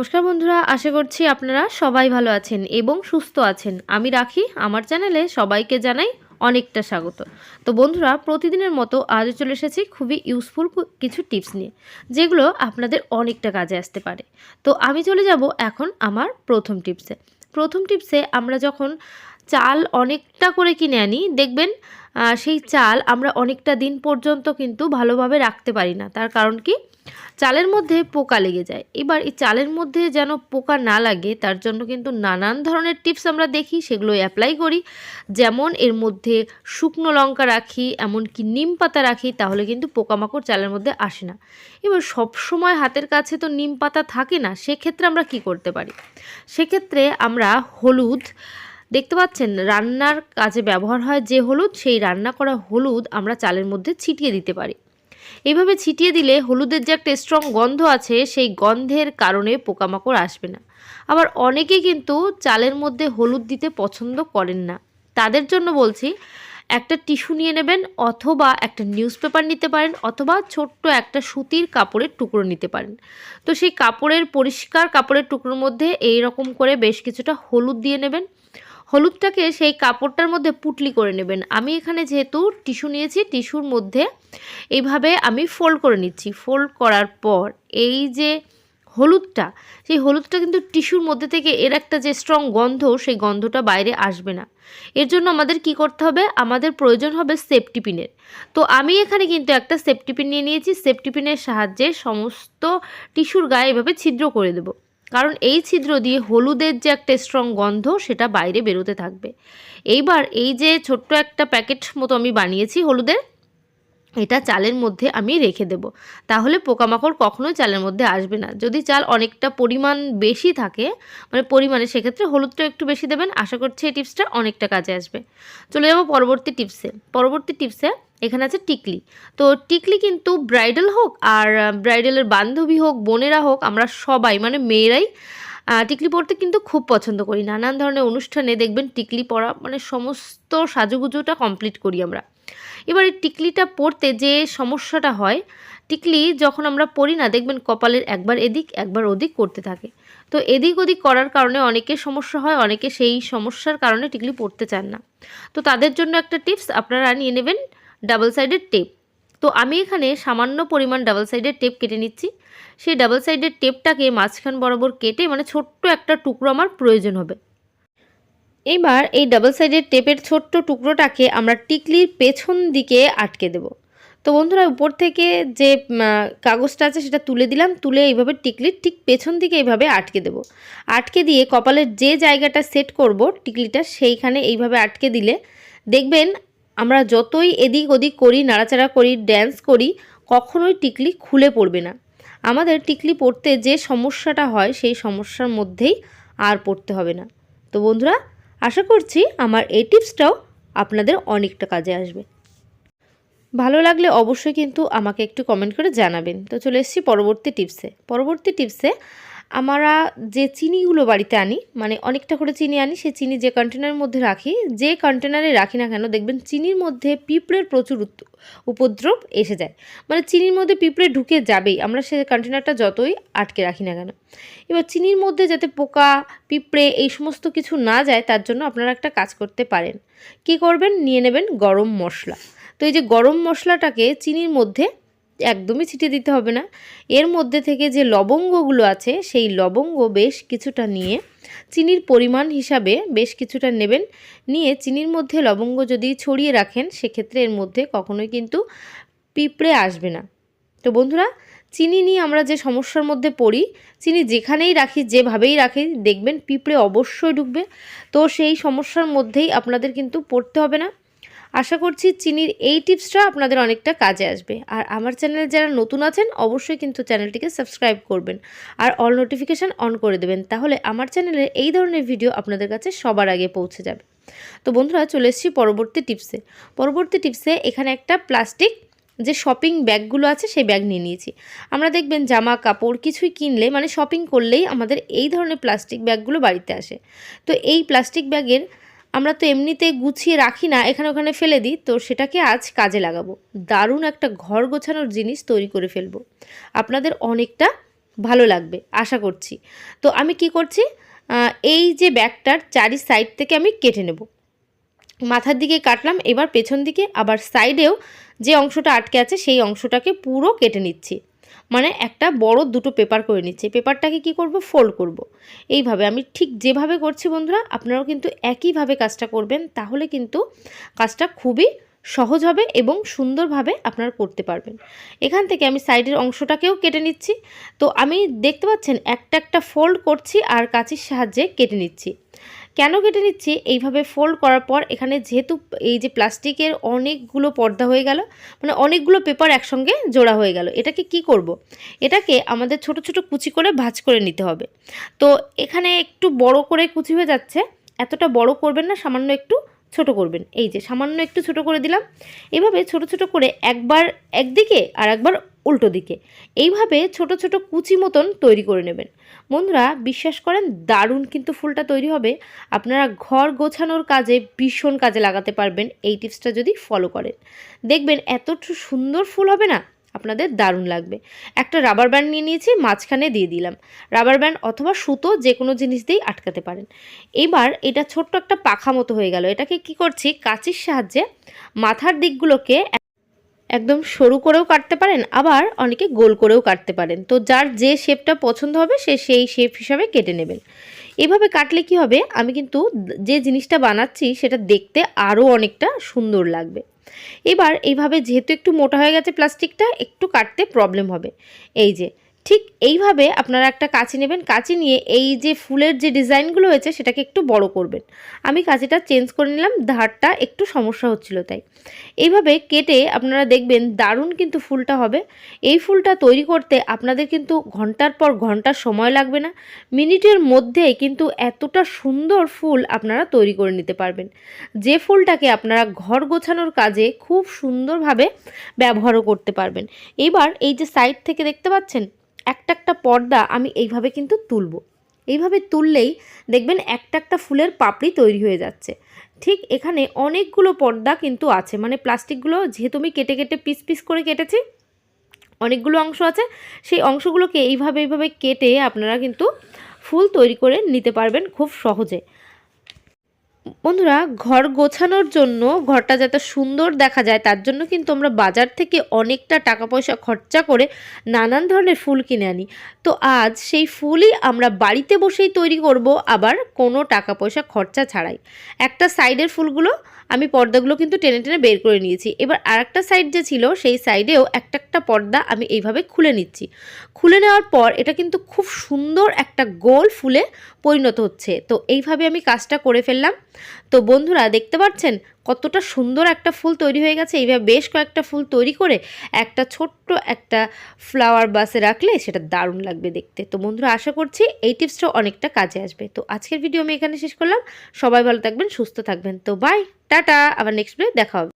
নমস্কার বন্ধুরা, আশা করছি আপনারা সবাই ভালো আছেন এবং সুস্থ আছেন। আমি রাখি, আমার চ্যানেলে সবাইকে জানাই অনেকটা স্বাগত। তো বন্ধুরা, প্রতিদিনের মতো আজও চলে এসেছি খুবই ইউজফুল কিছু টিপস নিয়ে, যেগুলো আপনাদের অনেকটা কাজে আসতে পারে। তো আমি চলে যাব এখন আমার প্রথম টিপসে প্রথম টিপসে আমরা যখন চাল অনেকটা করে কিনে আনি, দেখবেন সেই চাল আমরা অনেকটা দিন পর্যন্ত কিন্তু ভালোভাবে রাখতে পারি না। তার কারণ কি? চালের মধ্যে পোকা লেগে যায়। এবার এই চালের মধ্যে যেন পোকা না লাগে, তার জন্য কিন্তু নানান ধরনের টিপস আমরা দেখি সেগুলো অ্যাপ্লাই করি। যেমন এর মধ্যে শুকনো লঙ্কা রাখি, এমনকি নিম পাতা রাখি, তাহলে কিন্তু পোকামাকড় চালের মধ্যে আসে না। এবার সব সময় হাতের কাছে তো নিম পাতা থাকে না, সেক্ষেত্রে আমরা কি করতে পারি? সেক্ষেত্রে আমরা হলুদ, দেখতে পাচ্ছেন রান্নার কাজে ব্যবহার হয় যে হলুদ, সেই রান্না করা হলুদ আমরা চালের মধ্যে ছিটিয়ে দিতে পারি। এইভাবে ছিটিয়ে দিলে হলুদের যে একটা স্ট্রং গন্ধ আছে, সেই গন্ধের কারণে পোকামাকড় আসবে না। আবার অনেকে কিন্তু চালের মধ্যে হলুদ দিতে পছন্দ করেন না। তাদের জন্য বলছি, একটা টিস্যু নিয়ে নেবেন অথবা একটা নিউজ পেপার নিতে পারেন অথবা ছোট্ট একটা সুতির কাপড়ের টুকরো নিতে পারেন। তো সেই কাপড়ের পরিষ্কার কাপড়ের টুকরোর মধ্যে এই রকম করে বেশ কিছুটা হলুদ দিয়ে নেবেন। হলুদটাকে সেই কাপড়টার মধ্যে পুটলি করে নেবেন। আমি এখানে যেহেতু টিস্যু নিয়েছি, টিস্যুর মধ্যে এইভাবে আমি ফোল্ড করে নিচ্ছি। ফোল্ড করার পর এই যে হলুদটা, সেই হলুদটা কিন্তু টিস্যুর মধ্যে থেকে এর একটা যে স্ট্রং গন্ধ, সেই গন্ধটা বাইরে আসবে না। এর জন্য আমাদের কি করতে হবে? আমাদের প্রয়োজন হবে সেফটি পিনের তো আমি এখানে কিন্তু একটা সেফটি পিন নিয়ে নিয়েছি। সেফটি পিনের সাহায্যে সমস্ত টিস্যুর গায়ে এভাবে ছিদ্র করে দেবো। কারণ এই ছিদ্র দিয়ে হলুদের যে একটা স্ট্রং গন্ধ, সেটা বাইরে বেরোতে থাকবে। এইবার এই যে ছোট্ট একটা প্যাকেট মতো আমি বানিয়েছি হলুদের এটা চালের মধ্যে আমি রেখে দেব। তাহলে পোকামাকড় কখনোই চালের মধ্যে আসবে না। যদি চাল অনেকটা পরিমাণ বেশি থাকে মানে পরিমাণে, সেক্ষেত্রে হলুদটা একটু বেশি দেবেন। আশা করছি এই টিপসটা অনেকটা কাজে আসবে। চলে যাব পরবর্তী টিপসে। পরবর্তী টিপসে এখানে আছে টিকলি। তো টিকলি কিন্তু ব্রাইডাল হোক আর ব্রাইডালের বান্ধবী হোক, বোনেরা হোক, আমরা সবাই মানে মেয়েরাই টিকলি পরতে কিন্তু খুব পছন্দ করি। নানান ধরনের অনুষ্ঠানে দেখবেন টিকলি পরা মানে সমস্ত সাজুগুজুটা কমপ্লিট করি আমরা। এবার এই টিকলিটা পড়তে যে সমস্যাটা হয়, টিকলি যখন আমরা পড়ি না, দেখবেন কপালের একবার এদিক, একবার ওদিক করতে থাকে। তো এদিক ওদিক করার কারণে অনেকের সমস্যা হয়, অনেকে সেই সমস্যার কারণে টিকলি পড়তে চান না। তো তাদের জন্য একটা টিপস আপনারা নিয়ে নেবেন, ডাবল সাইডের টেপ। তো আমি এখানে সামান্য পরিমাণ ডাবল সাইডের টেপ কেটে নিচ্ছি। সেই ডাবল সাইডের টেপটাকে মাঝখান বরাবর কেটে মানে ছোট্ট একটা টুকরো আমার প্রয়োজন হবে। এবার এই ডাবল সাইডের টেপের ছোট্ট টুকরোটাকে আমরা টিকলির পেছন দিকে আটকে দেব। তো বন্ধুরা, উপর থেকে যে কাগজটা আছে সেটা তুলে দিলাম, তুলে এইভাবে টিকলির ঠিক পেছন দিকে এইভাবে আটকে দেব। আটকে দিয়ে কপালের যে জায়গাটা সেট করব টিকলিটা সেইখানে এইভাবে আটকে দিলে দেখবেন আমরা যতই এদিক ওদিক করি, নাড়াচাড়া করি ড্যান্স করি, কখনোই টিকলি খুলে পড়বে না। আমাদের টিকলি পড়তে যে সমস্যাটা হয় সেই সমস্যার মধ্যেই আর পড়তে হবে না। তো বন্ধুরা আশা করছি আমার এই টিপসটাও আপনাদের অনেকটা কাজে আসবে। ভালো লাগলে অবশ্যই কিন্তু আমাকে একটু কমেন্ট করে জানাবেন। তো চলে এসেছি পরবর্তী টিপসে। পরবর্তী টিপসে আমরা যে চিনিগুলো বাড়িতে আনি মানে অনেকটা করে চিনি আনি সেই চিনি যে কন্টেনারের মধ্যে রাখি, যে কন্টেনারে রাখি না কেন দেখবেন চিনির মধ্যে পিঁপড়ের প্রচুর উপদ্রব এসে যায়। মানে চিনির মধ্যে পিঁপড়ে ঢুকে যাবেই, আমরা সে কন্টেনারটা যতই আটকে রাখি না কেন। এবার চিনির মধ্যে যাতে পোকা, পিঁপড়ে এই সমস্ত কিছু না যায়, তার জন্য আপনারা একটা কাজ করতে পারেন। কি করবেন? নিয়ে নেবেন গরম মশলা। তো এই যে গরম মশলাটাকে চিনির মধ্যে একদমই ছিটিয়ে দিতে হবে না। এর মধ্যে থেকে যে লবঙ্গগুলো আছে, সেই লবঙ্গ বেশ কিছুটা নিয়ে চিনির পরিমাণ হিসাবে বেশ কিছুটা নেবেন। নিয়ে চিনির মধ্যে লবঙ্গ যদি ছড়িয়ে রাখেন, সেক্ষেত্রে এর মধ্যে কখনোই কিন্তু পিঁপড়ে আসবে না। তো বন্ধুরা, চিনি নিয়ে আমরা যে সমস্যার মধ্যে পড়ি, চিনি যেখানেই রাখি, যেভাবেই রাখি, দেখবেন পিঁপড়ে অবশ্যই ঢুকবে। তো সেই সমস্যার মধ্যেই আপনাদের কিন্তু পড়তে হবে না। আশা করছি চিনির এই টিপসটা আপনাদের অনেকটা কাজে আসবে। আর আমার চ্যানেলে যারা নতুন আছেন, অবশ্যই কিন্তু চ্যানেলটিকে সাবস্ক্রাইব করবেন। আর অল নোটিফিকেশান অন করে দেবেন, তাহলে আমার চ্যানেলে এই ধরনের ভিডিও আপনাদের কাছে সবার আগে পৌঁছে যাবে। তো বন্ধুরা, চলে এসেছি পরবর্তী টিপসে। পরবর্তী টিপসে এখানে একটা প্লাস্টিক, যে শপিং ব্যাগগুলো আছে, সেই ব্যাগ নিয়ে নিয়েছি। আমরা দেখবেন জামা, কাপড় কিছুই কিনলে মানে শপিং করলেই আমাদের এই ধরনের প্লাস্টিক ব্যাগগুলো বাড়িতে আসে। তো এই প্লাস্টিক ব্যাগের আমরা তো এমনিতে গুছিয়ে রাখি না, এখানে ওখানে ফেলে দিই, তো সেটাকে আজ কাজে লাগাবো। দারুণ একটা ঘর গোছানোর জিনিস তৈরি করে ফেলব। আপনাদের অনেকটা ভালো লাগবে, আশা করছি। তো আমি কি করছি এই যে ব্যাগটার চারি সাইড থেকে আমি কেটে নেব। মাথার দিকে কাটলাম, এবার পেছন দিকে, আবার সাইডেও যে অংশটা আটকে আছে, সেই অংশটাকে পুরো কেটে নিচ্ছি। মানে একটা বড় দুটো পেপার করে নিচ্ছে পেপারটাকে কি করব ফোল্ড করব। এইভাবে আমি ঠিক যেভাবে করছি বন্ধুরা, আপনারাও কিন্তু একইভাবে কাজটা করবেন, তাহলে কিন্তু কাজটা খুবই সহজ হবে এবং সুন্দরভাবে আপনারা করতে পারবেন। এখান থেকে আমি সাইডের অংশটাকেও কেটে নিচ্ছি। তো আমি দেখতে পাচ্ছেন একটা একটা ফোল্ড করছি আর কাঁচির সাহায্যে কেটে নিচ্ছি। কেন কেটে নিচ্ছি? এইভাবে ফোল্ড করার পর এখানে যেহেতু এই যে প্লাস্টিকের অনেকগুলো পর্দা হয়ে গেল মানে অনেকগুলো পেপার একসঙ্গে জোড়া হয়ে গেল। এটাকে কি করব। এটাকে আমাদের ছোট ছোট কুচি করে ভাজ করে নিতে হবে। তো এখানে একটু বড় করে কুচি হয়ে যাচ্ছে। এতটা বড় করবেন না, সামান্য একটু ছোট করবেন। এই যে সামান্য একটু ছোট করে দিলাম। এভাবে ছোট ছোট করে একবার একদিকে আর একবার উল্টো দিকে। এইভাবে ছোট ছোট কুচি মতন তৈরি করে নেবেন। বন্ধুরা, বিশ্বাস করেন, দারুণ কিন্তু ফুলটা তৈরি হবে। আপনারা ঘর গোছানোর কাজে ভীষণ কাজে লাগাতে পারবেন। এই টিপসটা যদি ফলো করেন। দেখবেন এত সুন্দর ফুল হবে না? আপনাদের দারুণ লাগবে। একটা রাবার ব্যান্ড নিয়ে নিয়েছি, মাঝখানে দিয়ে দিলাম। রাবার ব্যান্ড অথবা সুতো যে কোনো জিনিস দিয়েই আটকাতে পারেন। এবার এটা ছোট্ট একটা পাখা মতো হয়ে গেল। এটাকে কি করছি? কাঁচির সাহায্যে মাথার দিকগুলোকে একদম সরু করেও কাটতে পারেন, আবার অনেকে গোল করেও কাটতে পারেন। তো যার যে শেপটা পছন্দ হবে, সে সেই শেপ হিসাবে কেটে নেবেন। এভাবে কাটলে কি হবে? আমি কিন্তু যে জিনিসটা বানাচ্ছি সেটা দেখতে আরও অনেকটা সুন্দর লাগবে। এবার এইভাবে যেহেতু একটু মোটা হয়ে গেছে প্লাস্টিকটা, একটু কাটতে প্রবলেম হবে। এই যে ঠিক এইভাবে আপনারা একটা কাঁচি নেবেন। কাঁচি নিয়ে এই যে ফুলের যে ডিজাইনগুলো হয়েছে, সেটাকে একটু বড় করবেন। আমি কাঁচিটা চেঞ্জ করে নিলাম, ধারটা একটু সমস্যা হচ্ছিল তাই। এইভাবে কেটে আপনারা দেখবেন দারুণ কিন্তু ফুলটা হবে। এই ফুলটা তৈরি করতে আপনাদের কিন্তু ঘণ্টার পর ঘণ্টার সময় লাগবে না। মিনিটের মধ্যে কিন্তু এতটা সুন্দর ফুল আপনারা তৈরি করে নিতে পারবেন। যে ফুলটাকে আপনারা ঘর গোছানোর কাজে খুব সুন্দরভাবে ব্যবহারও করতে পারবেন। এবার এই যে সাইড থেকে দেখতে পাচ্ছেন একটা একটা পর্দা আমি এইভাবে কিন্তু তুলব। এইভাবে তুললেই দেখবেন একটা একটা ফুলের পাপড়ি তৈরি হয়ে যাচ্ছে। ঠিক এখানে অনেকগুলো পর্দা কিন্তু আছে। মানে প্লাস্টিকগুলো যেহেতু আমি কেটে কেটে পিস পিস করে কেটেছি, অনেকগুলো অংশ আছে, সেই অংশগুলোকে এইভাবে এইভাবে কেটে আপনারা কিন্তু ফুল তৈরি করে নিতে পারবেন খুব সহজে। বন্ধুরা, ঘর গোছানোর জন্য ঘরটা যাতে সুন্দর দেখা যায়, তার জন্য কিন্তু আমরা বাজার থেকে অনেকটা টাকা পয়সা খরচা করে নানান ধরনের ফুল কিনে আনি। তো আজ সেই ফুলই আমরা বাড়িতে বসেই তৈরি করব, আবার কোনো টাকা পয়সা খরচা ছাড়াই। একটা সাইডের ফুলগুলো আমি পর্দাগুলো কিন্তু টেনে টেনে বের করে নিয়েছি। এবার আরেকটা সাইড যে ছিল, সেই সাইডেও একটা একটা পর্দা আমি এইভাবে খুলে নিচ্ছি। খুলে নেওয়ার পর এটা কিন্তু খুব সুন্দর একটা গোল ফুলে পরিণত হচ্ছে। তো এইভাবে আমি কাজটা করে ফেললাম। তো বন্ধুরা, দেখতে পাচ্ছেন? কতটা সুন্দর একটা ফুল তৈরি হয়ে গেছে। এইভাবে বেশ কয়েকটা ফুল তৈরি করে একটা ছোট্ট একটা ফ্লাওয়ার বাসে রাখলে সেটা দারুণ লাগবে দেখতে। তো বন্ধুরা, আশা করছি এই টিপসটা অনেকটা কাজে আসবে। তো আজকের ভিডিও আমি এখানে শেষ করলাম। সবাই ভালো থাকবেন, সুস্থ থাকবেন। তো বাই টাটা। আবার নেক্সট ভিডিও দেখা হবে।